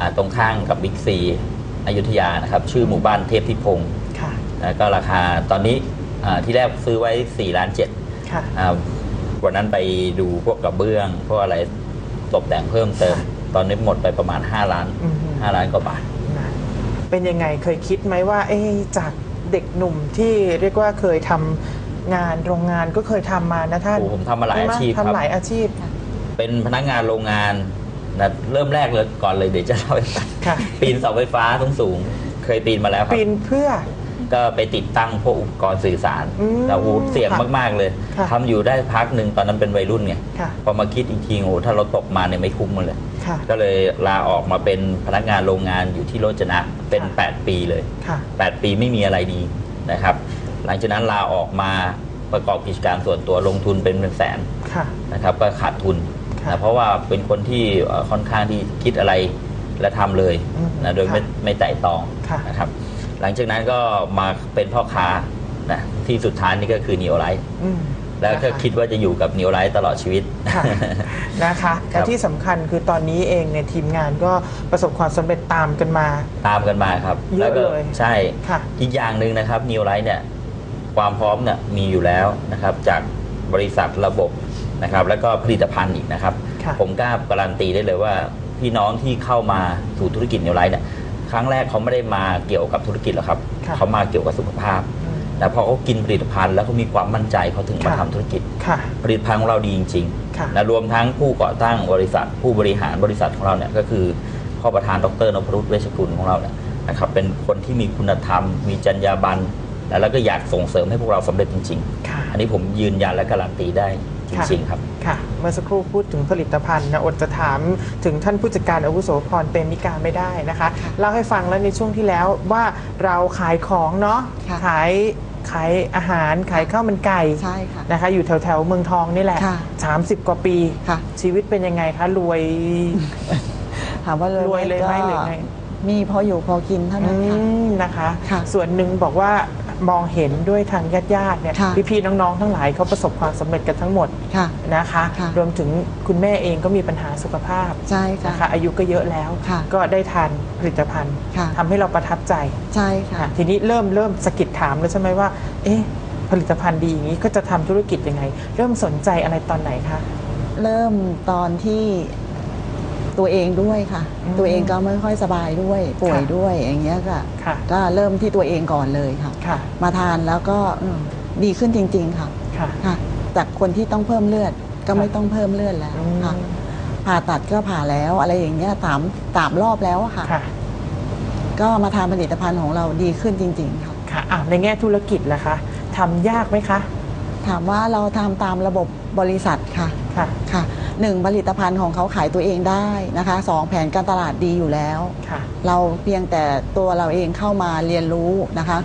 อ่าตรงข้างกับบิ๊กซีอยุธยานะครับชื่อหมู่บ้านเทพทิพงศ์ค่ะแล้วก็ราคาตอนนี้อ่าที่แรกซื้อไว้4ล้านเจ็ดค่ะอ่าวันนั้นไปดูพวกกระเบื้องพวกอะไรตกแต่งเพิ่มเติมค่ะตอนนี้หมดไปประมาณ 5 ล้านอืม5ล้านกว่าบาทนะเป็นยังไงเคยคิดไหมว่าเอ๊ะจากเด็กหนุ่มที่เรียกว่าเคยทำงานโรงงานก็เคยทำมานะท่านโอ้ผมทำมาหลายใช่ไอาชีพครับทำหลายอาชีพ เป็นพนักงานโรงงาน นะเริ่มแรกเลยก่อนเลยเดี๋ยวจะเล่าให้ฟังค่ะ ปีนเสาไฟฟ้าสูงสูงๆเคยปีนมาแล้วครับ ปีนเพื่อ ก็ไปติดตั้งพวกอุปกรณ์สื่อสารอืมแต่โอ้โหเสี่ยงค่ะมาก ๆ เลยค่ะทำอยู่ได้พักหนึ่งตอนนั้นเป็นวัยรุ่นไงค่ะ พอมาคิดอีกทีโอ้โหถ้าเราตกมาเนี่ยไม่คุ้มมันเลย ค่ะ ก็เลยลาออกมาเป็นพนักงานโรงงานอยู่ที่โรจนะเป็น ค่ะ 8 ปีเลย ค่ะ 8 ปีไม่มีอะไรดีนะครับ หลังจากนั้นลาออกมาประกอบกิจการส่วนตัวลงทุนเป็นเป็นแสนค่ะ นะครับ ก็ขาดทุนค่ะ นะเพราะว่าเป็นคนที่เอ่อค่อนข้างที่คิดอะไรและทำเลยอืมนะโดยไม่ค่ะไม่ไต่ตองค่ะนะครับ หลังจากนั้นก็มาเป็นพ่อค้านะที่สุดท้ายนี่ก็คือนิวไลท์อืมแล้วก็นะคะคิดว่าจะอยู่กับนิวไลท์ตลอดชีวิตค่ะนะคะครัและบที่สำคัญคือตอนนี้เองเนี่ยทีมงานก็ประสบความสำเร็จตามกันมา ตามกันมาครับเยอะแล้วก็เลยใช่ค่ะอีกอย่างหนึ่งนะครับนิวไลท์เนี่ยความพร้อมเนี่ยมีอยู่แล้วนะครับจากบริษัทระบบ นะครับแล้วก็ผลิตภัณฑ์อีกนะครับ ค่ะผมกล้าการันตีได้เลยว่า พี่น้องที่เข้ามาสู่ธุรกิจนิวไลท์เนี่ยครั้งแรกเขาไม่ได้มาเกี่ยวกับธุรกิจหรอกครับค่ะ เขามาเกี่ยวกับสุขภาพอืมแต่พอเขากินผลิตภัณฑ์แล้วเขามีความมั่นใจเขาถึงมาค่ะทำธุรกิจ ค่ะ ผลิตภัณฑ์ของเราดีจริงค่ะ ๆนะรวมทั้งผู้ก่อตั้งบริษัท ผู้บริหารบริษัทของเราเนี่ยก็คือพ่อประธานดรนพรุตเวชกุลของเราเนี่ยนะครับเป็นคนที่มีคุณธรรม มีจรรยาบรรณและแล้วก็อยากส่งเสริมให้พวกเราสำเร็จจริง ค่ะ ๆ อันนี้ผมยืนยันและการันตีได้ จค่ะริงๆครับค่ะ เมื่อสักครู่พูดถึงผลิตภัณฑ์นะอดจะถามถึงท่านผู้จัดการอาวุโสพรเปรมิกาไม่ได้นะคะเล่าให้ฟังแล้วในช่วงที่แล้วว่าเราขายของเนาะค่ะขายขายอาหารขายข้าวมันไก่ใช่ค่ะนะคะ อยู่แถวแถวๆเมืองทองนี่แหละค่ะ30 กว่าปีค่ะชีวิตเป็นยังไงคะรวยถามว่ารรวยเลยไหมก็หรือไงมีพออยู่พอกินเท่านั้นค่ะอืมนะคะค่ะส่วนหนึ่งบอกว่า มองเห็นด้วยทางญาติญาติๆเนี่ยค่ะพี่ๆน้องๆ ทั้งหลายเขาประสบความสำเร็จกันทั้งหมดค่ะนะคะ ค่ะ รวมถึงคุณแม่เองก็มีปัญหาสุขภาพใช่ค่ะ นะคะอายุก็เยอะแล้ว ค่ะก็ได้ทานผลิตภัณฑ์ค่ะ ทำให้เราประทับใจใช่ค่ะ ค่ะทีนี้เริ่มเริ่มสะกิดถามแล้วใช่ไหมว่า เอ๊ะผลิตภัณฑ์ดีอย่างนี้ก็จะทำธุรกิจยังไง เริ่มสนใจอะไรตอนไหนคะ เริ่มตอนที่ ตัวเองด้วยค่ะ อืมตัวเองก็ไม่ค่อยสบายด้วยป่วยค่ะ ด้วยอย่างเงี้ยค่ะ ค่ะ ก็เริ่มที่ตัวเองก่อนเลยค่ะ ค่ะ มาทานแล้วก็อืมดีขึ้นจริง ๆค่ะค่ะค่ะ จากคนที่ต้องเพิ่มเลือดก็ค่ะไม่ต้องเพิ่มเลือดแล้วอืมค่ะ ผ่าตัดก็ผ่าแล้วอะไรอย่างเงี้ยสามสามรอบแล้วอะค่ะ ค่ะ ก็มาทานผลิตภัณฑ์ของเราดีขึ้นจริง ๆ ค่ะ ค่ะอะในแง่ธุรกิจล่ะคะทำยากไหมคะ ถามว่าเราทำตามระบบบริษัทค่ะค่ะ ค่ะ หนึ่งผลิตภัณฑ์ของเขาขายตัวเองได้นะคะสองแผนการตลาดดีอยู่แล้ว ค่ะ เราเพียงแต่ตัวเราเองเข้ามาเรียนรู้นะคะ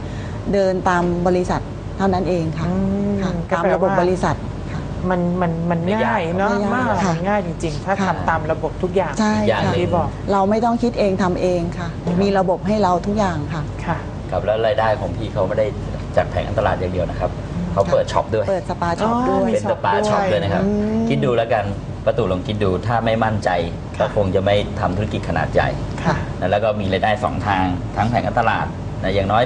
เดินตามบริษัทเท่านั้นเองค่ะอืมค่ะก็ตามแปลระบบว่า บริษัทค่ะ มันมันมันไม่ยากง่ายเนาะไม่ยากมากค่ะมันง่ายจริง ๆ ถ้าค่ะ ทำตามระบบทุกอย่าง ใช่อย่างค่ะหนึ่งที่บอก เราไม่ต้องคิดเองทำเองค่ะมีระบบให้เราทุกอย่างค่ะ ค่ะ ครับแล้วรายได้ของพี่เขาไม่ได้จากแผงการตลาดอย่างเดียวนะครับ เขาเปิดช็อปด้วย เปิดสปาช็อปอ๋อ ด้วยมีเป็นสปาช็อปด้วยนะครับ อืม คิดดูแล้วกัน ประตูลองคิดดูถ้าไม่มั่นใจค่ะก็คงจะไม่ทำธุรกิจขนาดใหญ่ค่ะนะแล้วก็มีรายได้สองทางทั้งแผงการตลาดนะอย่างน้อย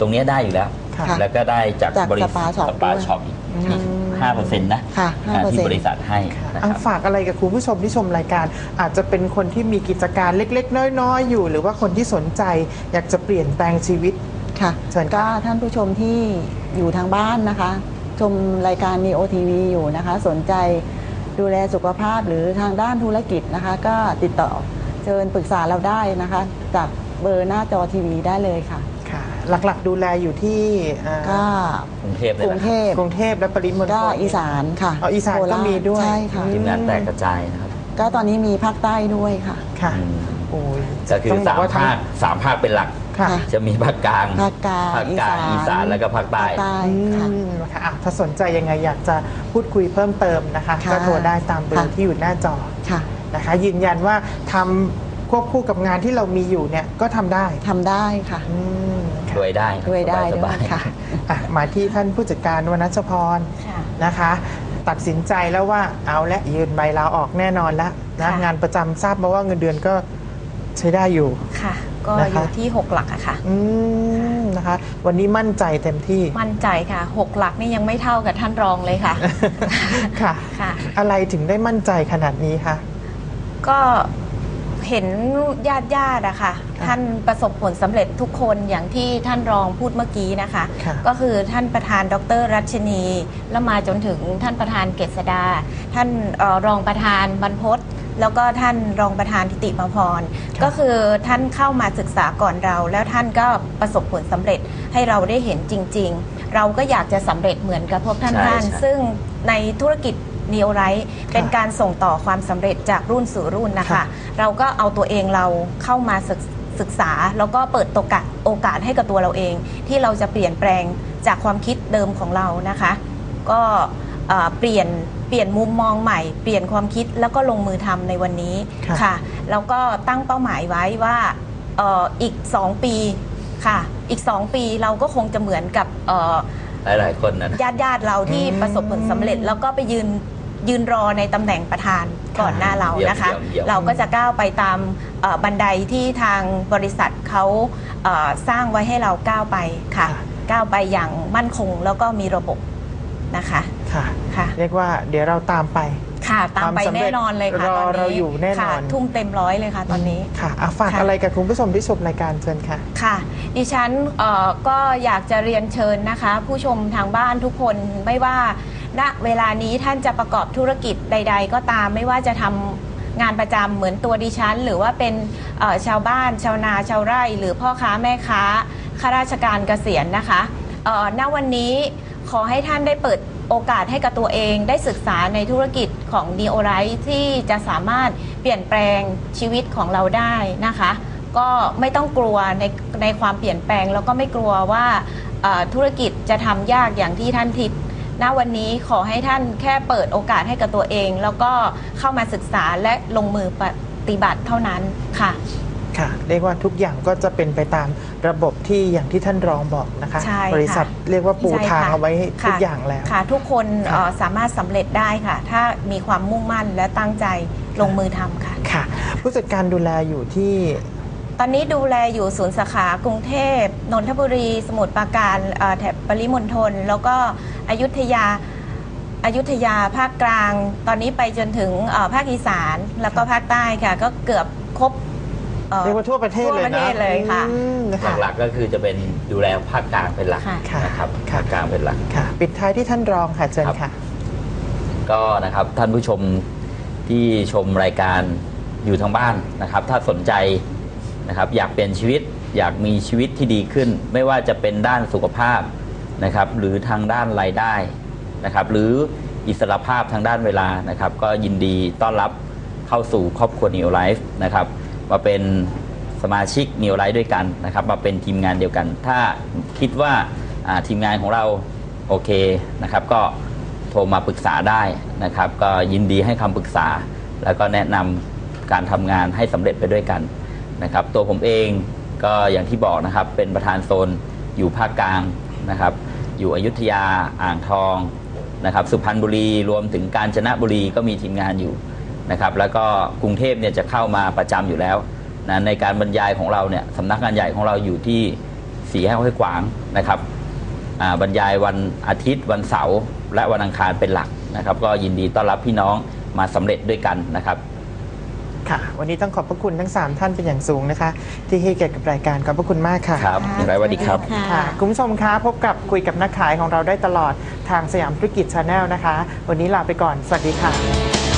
ตรงเนี้ยได้อยู่แล้ว ค่ะค่ะแล้วก็ได้จากจากบริสปาช็อปสปาด้วยช็อปอีกอืมห้าเปอร์เซ็นต์นะค่ะอ่าที่5%บริษัทให้นะคอะรับ ฝากอะไรกับคุณผู้ชมที่ชมรายการ อาจจะเป็นคนที่มีกิจการเล็ก ๆ น้อย ๆ อยู่ หรือว่าคนที่สนใจ อยากจะเปลี่ยนแปลงชีวิตค่ะเชิญค่ะก็ท่านผู้ชมที่อยู่ทางบ้านนะคะ ชมรายการ Neo TV อยู่นะคะ สนใจ ดูแลสุขภาพหรือทางด้านธุรกิจนะคะ ก็ติดต่อเชิญปรึกษาเราได้นะคะ จากเบอร์หน้าจอทีวีได้เลยค่ะ ค่ะ หลักๆดูแลอยู่ที่อ่าก็กรุงเทพกเลยรุงนะเทพกรุงเทพและปริมณฑก็ล อีสานค่ะอ๋ออีสานโคก็ราชมีด้วย ใช่ค่ะ ทีมงานแตกกระจายนะครับก็ตอนนี้มีภาคใต้ด้วยค่ะ ค่ะ อืมโอ้ยก็คือต้องบสามว่ทั้งภาคสามภาคเป็นหลักค่ะค่ะ จะมีภาคกลางภาคกลางภาคกลางอีสานแล้วก็ภาคใต้ภาคใต้ค่ะ อืมค่ะอะถ้าสนใจยังไงอยากจะพูดคุยเพิ่มเติมนะคะ ค่ะก็โทรได้ตามเบอร์ค่ะ ที่อยู่หน้าจอค่ะนะคะ ยืนยันว่าทำควบคู่กับงานที่เรามีอยู่เนี่ยก็ทำได้ทำได้ค่ะ อืมค่ะรวยได้ครับรวยได้สด้วยบายๆ ค่ะ อะมาที่ท่านผู้จัดการวนัชพร ค่ะ นะคะ ตัดสินใจแล้วว่าเอาละยืนใบลาออกแน่นอนแล้วนะค่ะ งานประจำทราบมาว่าเงินเดือนก็ใช้ได้อยู่ ค่ะ ก็นะคะอยู่ที่ 6 หลักอะค่ะ อืมนะคะ วันนี้มั่นใจเต็มที่ มั่นใจค่ะ 6 หลักนี่ยังไม่เท่ากับท่านรองเลยค่ะ ค่ะ ค่ะ อะไรถึงได้มั่นใจขนาดนี้คะ ก็เห็นญาติญาติๆอะค่ะท่านประสบผลสำเร็จทุกคนอย่างที่ท่านรองพูดเมื่อกี้นะคะ ค่ะ ก็คือท่านประธานดรรัชนี แล้วมาจนถึงท่านประธานเกษดา ท่านเออรองประธานบรรพศ แล้วก็ท่านรองประธานทิติมาพร ก็คือท่านเข้ามาศึกษาก่อนเรา แล้วท่านก็ประสบผลสำเร็จให้เราได้เห็นจริง ๆ เราก็อยากจะสำเร็จเหมือนกับพวกท่านใช่ท่านใช่ซึ่งในธุรกิจเนียวไรเป็นการส่งต่อความสำเร็จจากรุ่นสู่รุ่นนะคะค่ะเราก็เอาตัวเองเราเข้ามาศึกศึกษา แล้วก็เปิดโอกาสโอกาสให้กับตัวเราเอง ที่เราจะเปลี่ยนแปลงจากความคิดเดิมของเรานะคะ ก็ เอ่อเปลี่ยนเปลี่ยนมุมมองใหม่ เปลี่ยนความคิดแล้วก็ลงมือทำในวันนี้ค่ะค่ะ แล้วก็ตั้งเป้าหมายไว้ว่าเอ่ออีก 2 ปีค่ะ อีก 2 ปีเราก็คงจะเหมือนกับเอ่อ หลายๆคนนะนะ ญาติญาติๆเราที่อืมประสบผลสำเร็จ แล้วก็ไปยืนยืนรอในตำแหน่งประธานก่อนหน้าเรานะคะ เยี่ยมเยี่ยม เราก็จะก้าวไปตามเอ่อบันไดที่ทางบริษัทเขาเอ่อสร้างไว้ให้เราก้าวไปค่ะ ค่ะ ก้าวไปอย่างมั่นคงแล้วก็มีระบบ นะคะค่ะ ค่ะ เรียกว่าเดี๋ยวเราตามไป ค่ะ ตามไปความสำเร็จแน่นอนเลยค่ะรอตอนนี้เราอยู่แน่นอน ค่ะทุ่มเต็มร้อยเลยค่ะตอนนี้ ค่ะอะฝากค่ะ อะไรกับคุณผู้ชมที่ชมรายการเชิญค่ะ ค่ะ ดิฉันเอ่อก็อยากจะเรียนเชิญนะคะ ผู้ชมทางบ้านทุกคนไม่ว่าณเวลานี้ท่านจะประกอบธุรกิจใด ๆ ก็ตามไม่ว่าจะทำงานประจำเหมือนตัวดิฉัน หรือว่าเป็นเอ่อชาวบ้านชาวนาชาวไร่ หรือพ่อค้าแม่ค้าข้าราชการเกษียณนะคะเอ่อณวันนี้ ขอให้ท่านได้เปิดโอกาสให้กับตัวเอง ได้ศึกษาในธุรกิจของ n e o r i t e ที่จะสามารถเปลี่ยนแปลงชีวิตของเราได้นะคะ ก็ไม่ต้องกลัวในในความเปลี่ยนแปลง แล้วก็ไม่กลัวว่าธุรกิจจะทำยากอย่างที่ท่านทิดณวันนี้ขอให้ท่านแค่เปิดโอกาสให้กับตัวเอง แล้วก็เข้ามาศึกษาและลงมือปฏิบัติเท่านั้นค่ะ ค่ะ เรียกว่าทุกอย่างก็จะเป็นไปตาม ระบบที่อย่างที่ท่านรองบอกนะคะ ใช่ค่ะบริษัทเรียกว่าปูใช่ทางค่ะ เอาไว้ทุกค่ะอย่างแล้ว ค่ะทุกคนค่ะเอ่อสามารถสำเร็จได้ค่ะ ถ้ามีความมุ่งมั่นและตั้งใจลงมือทำค่ะ ค่ะ ผู้จัดการดูแลอยู่ที่ตอนนี้ดูแลอยู่ศูนย์สาขากรุงเทพนนทบุรี สมุทรปราการเอ่อแถบปริมณฑลแล้วก็อยุธยาอายุทยาภาคกลาง ตอนนี้ไปจนถึงเอ่อภาคอีสานแล้วก็ภาคใต้ค่ะ ก็เกือบครบ อ่อเรียกว่าทั่วประเทศทั่วเลยประนะเทศเลยค่ะ อืมนะคะหลักๆก็คือจะเป็นดูแลภาคกลางเป็นหลักค่ะค่ะ นะครับค่ะ ภาคกลางเป็นหลัก ค่ะ ปิดท้ายที่ท่านรองค่ะเชิญครับค่ะ ก็นะครับท่านผู้ชมที่ชมรายการอยู่ทางบ้านนะครับ ถ้าสนใจนะครับอยากเปลี่ยนชีวิตอยากมีชีวิตที่ดีขึ้น ไม่ว่าจะเป็นด้านสุขภาพนะครับ หรือทางด้านรายได้นะครับ หรืออิสรภาพทางด้านเวลานะครับ ก็ยินดีต้อนรับเข้าสู่ครอบครัว Neo Life นะครับ มาเป็นสมาชิก Neo Life ด้วยกันนะครับ มาเป็นทีมงานเดียวกัน ถ้าคิดว่าอ่าทีมงานของเราโอเคนะครับ ก็โทรมาปรึกษาได้นะครับ ก็ยินดีให้คำปรึกษา แล้วก็แนะนำการทำงานให้สำเร็จไปด้วยกันนะครับ ตัวผมเองก็อย่างที่บอกนะครับ เป็นประธานโซนอยู่ภาคกลางนะครับ อยู่อยุธยาอ่างทองนะครับ สุพรรณบุรีรวมถึงกาญจนบุรีก็มีทีมงานอยู่ นะครับแล้วก็กรุงเทพเนี่ยจะเข้ามาประจำอยู่แล้วนะในการบรรยายของเราเนี่ยสำนักงานใหญ่ของเราอยู่ที่สีแห้วห้วยขวางนะครับอ่าบรรยายวันอาทิตย์วันเสาร์และวันอังคารเป็นหลักนะครับ ก็ยินดีต้อนรับพี่น้องมาสำเร็จด้วยกันนะครับค่ะวันนี้ต้องขอบพระคุณทั้ง 3 ท่านเป็นอย่างสูงนะคะ ที่ให้เกียรติกับรายการขอบพระคุณมากค่ะครับอย่างไรสวัสดีครับค่ะคุณผู้ชมคะพบกับคุยกับนักขายของเราได้ตลอดทางสยามธุรกิจชาแนลนะคะ วันนี้ลาไปก่อน สวัสดีค่ะ